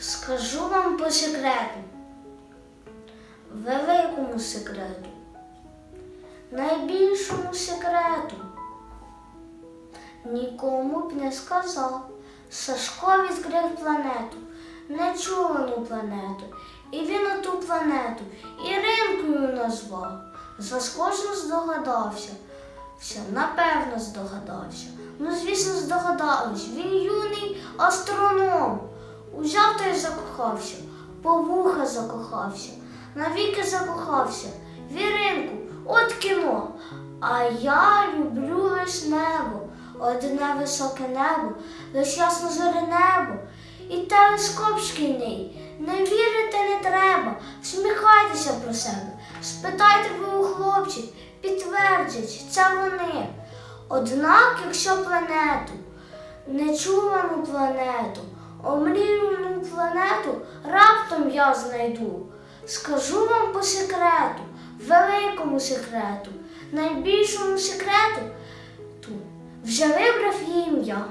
Скажу вам по секрету, великому секрету, найбільшому секрету. Нікому б не сказав. Сашко відкрив планету, нечувану планету. І він оту планету Іринкою назвав. Сашко здогадався. Все, напевно, здогадався. Ну, звісно, здогадався. Він юний астроном. Узяв та й закохався, по вуха закохався, навіки закохався. Віринку, от кіно. А я люблю лиш небо, одне високе небо, лиш ясно зоре небо. І телескоп шкільний. Не вірити не треба, всміхайтеся про себе. Спитайте ви у хлопців, підтвердять, це вони. Однак, якщо планету, нечувану планету, омріяну планету раптом я знайду. Скажу вам по секрету, великому секрету, найбільшому секрету, ту вже вибрав її ім'я.